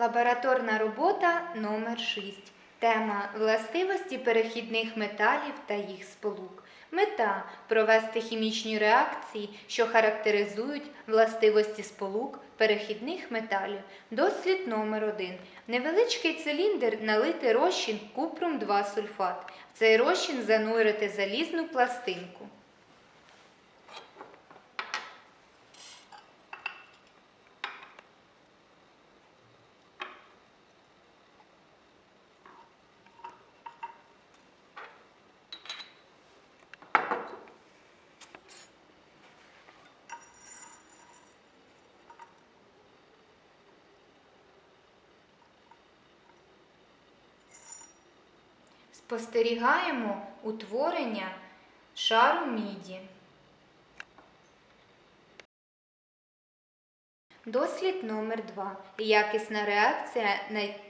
Лабораторна робота номер 6 Тема властивості перехідних металів та їх сполук. Мета провести хімічні реакції, що характеризують властивості сполук перехідних металів. Дослід номер 1 Невеличкий циліндр налити розчин купрум 2 сульфат. В цей розчин занурити залізну пластинку. Спостерігаємо утворення шару міді. Дослід номер 2 Якісна реакція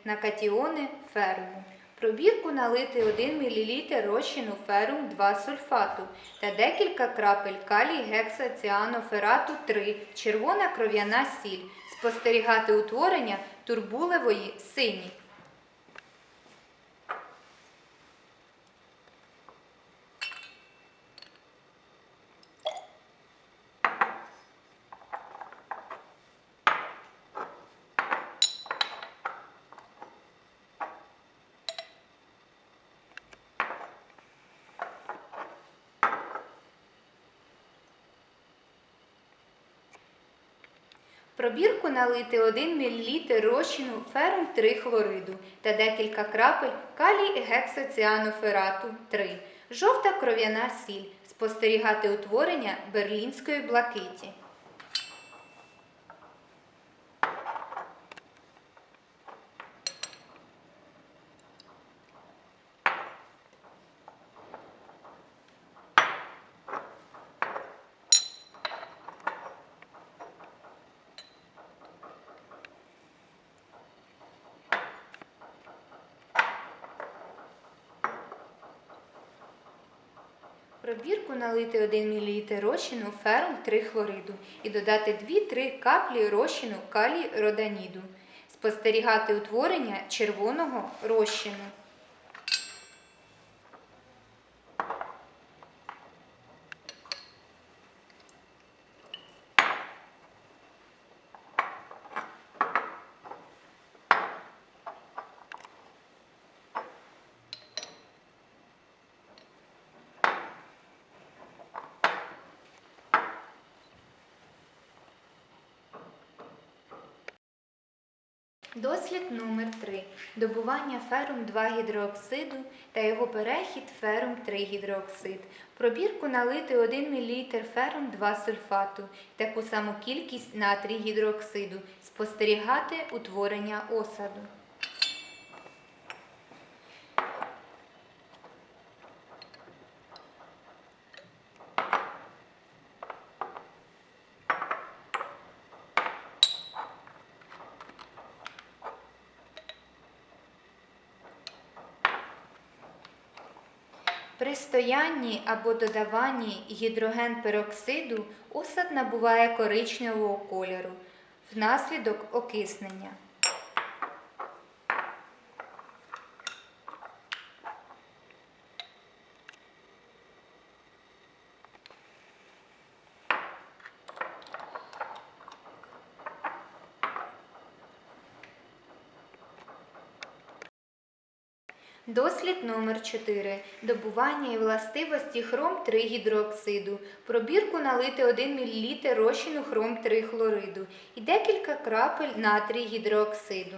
на, катіони феруму. Пробірку налити 1 мл розчину ферум 2 сульфату та декілька крапель калій гексаціаноферату 3, червона кров'яна сіль. Спостерігати утворення турбулевої сині. В пробірку налити 1 мл розчину ферум 3 хлориду та декілька крапель калій гексаціаноферату 3, жовта кров'яна сіль. Спостерігати утворення берлінської блакиті. Пробірку налити 1 мл розчину ферм 3 хлориду і додати 2-3 каплі розчину калій роданіду. Спостерігати утворення червоного розчину. Дослід номер 3 Добування ферум 2 гідрооксиду та його перехід ферум 3 гідрооксид. Пробірку налити 1 мл ферум 2 сульфату, таку саму кількість натрій гідрооксиду. Спостерігати утворення осаду. При стоянні або додаванні гідрогенпероксиду осад набуває коричневого кольору внаслідок окиснення. Дослід номер 4 Добування і властивості хром 3 гідрооксиду. В Пробірку налити 1 мл розчину хром 3 хлориду і декілька крапель натрій гідрооксиду.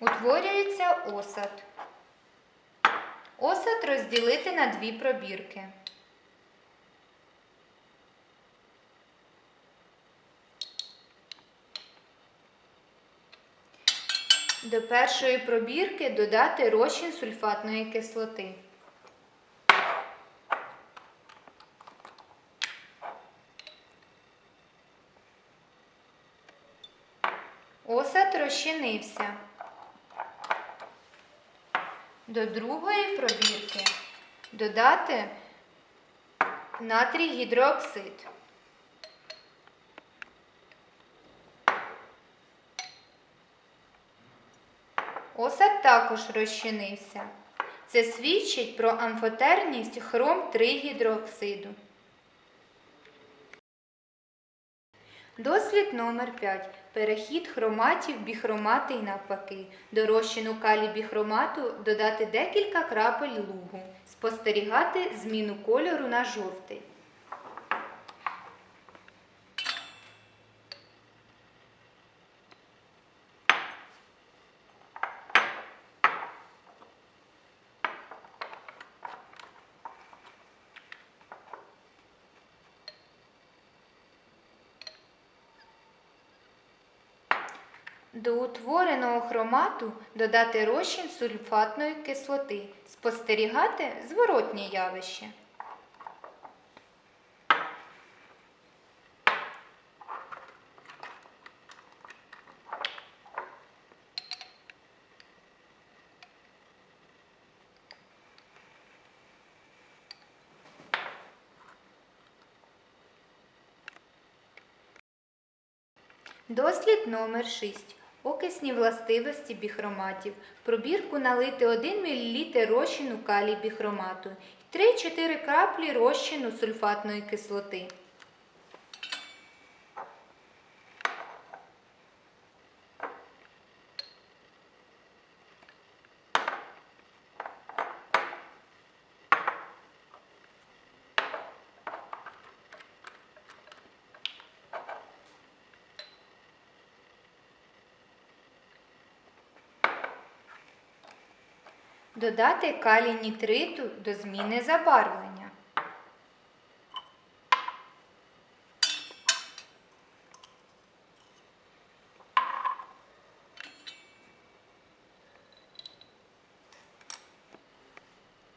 Утворюється осад. Осад розділити на дві пробірки. До першої пробірки додати розчин сульфатної кислоти. Осад розчинився. До другої пробірки додати натрій гідрооксид. Осад також розчинився. Це свідчить про амфотерність хром 3 гідрооксиду. Дослід номер 5. Перехід хроматів біхромати і навпаки. До розчину калі біхромату додати декілька крапель лугу. Спостерігати зміну кольору на жовтий. До утвореного хромату додати розчин сульфатної кислоти. Спостерігати зворотнє явище. Дослід номер 6. Окисні властивості біхроматів. Пробірку налити 1 мл розчину калій біхромату і 3-4 краплі розчину сульфатної кислоти. Додати калій нітриту до зміни забарвлення.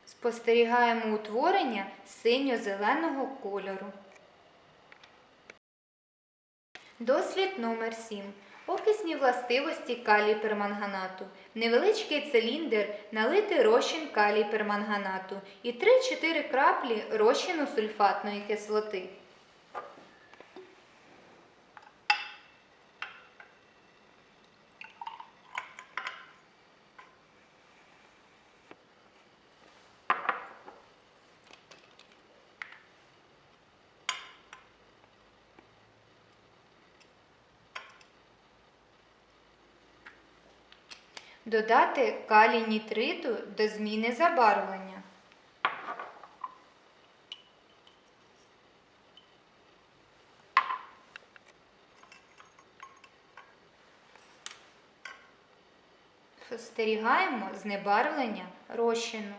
Спостерігаємо утворення синьо-зеленого кольору. Дослід номер 7. Окисні властивості калій перманганату. Невеличкий циліндр налити розчин калій перманганату і 3-4 краплі розчину сульфатної кислоти. Додати калій нітриту до зміни забарвлення. Спостерігаємо знебарвлення розчину.